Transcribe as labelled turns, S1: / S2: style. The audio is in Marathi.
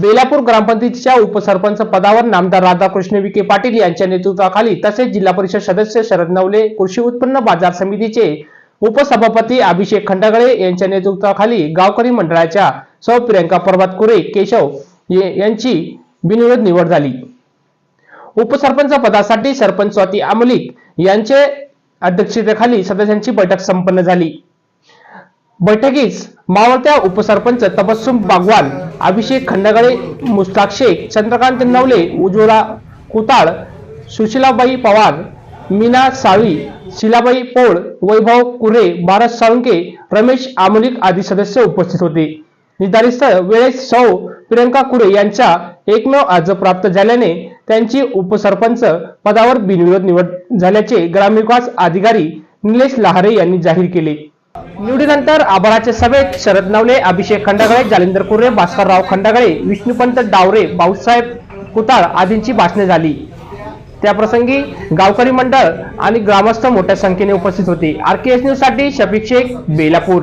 S1: बेलापूर ग्रामपंचायतीच्या उपसरपंच पदावर नामदार राधाकृष्ण विखे पाटील यांच्या नेतृत्वाखाली तसेच जिल्हा परिषद सदस्य शरद नवले कृषी उत्पन्न बाजार समितीचे उपसभापती अभिषेक खंडागळे यांच्या नेतृत्वाखाली गावकरी मंडळाच्या सौ प्रियंका पर्वत कुरे केशव यांची बिनविरोध निवड झाली. उपसरपंच पदासाठी सरपंच स्वाती आमलिक यांचे अध्यक्षतेखाली सदस्यांची बैठक संपन्न झाली. बैठकीस मावळत्या उपसरपंच तबस्सुम बागवान अभिषेक खंडगळे मुस्ताक शेख चंद्रकांत नवले उज्ज्वला कुताळ सुशीलाबाई पवार मीना साळवी शिलाबाई पोळ वैभव कुरे भारत साळुंके रमेश आमुलिक आदी सदस्य उपस्थित होते. निर्धारित वेळेस सौ प्रियंका कुरे यांच्या एकमेव अर्ज प्राप्त झाल्याने त्यांची उपसरपंच पदावर बिनविरोध निवड झाल्याचे ग्रामविकास अधिकारी निलेश लहारे यांनी जाहीर केले. निवडीनंतर आभाराचे सभेत शरद नवले अभिषेक खंडागळे जालिंदर कुर्रे भास्करराव खंडागळे विष्णुपंत डावरे भाऊसाहेब कुताळ आदींची भाषणे झाली. त्याप्रसंगी गावकरी मंडळ आणि ग्रामस्थ मोठ्या संख्येने उपस्थित होते. आर के एस न्यूजसाठी शफिक शेख बेलापूर.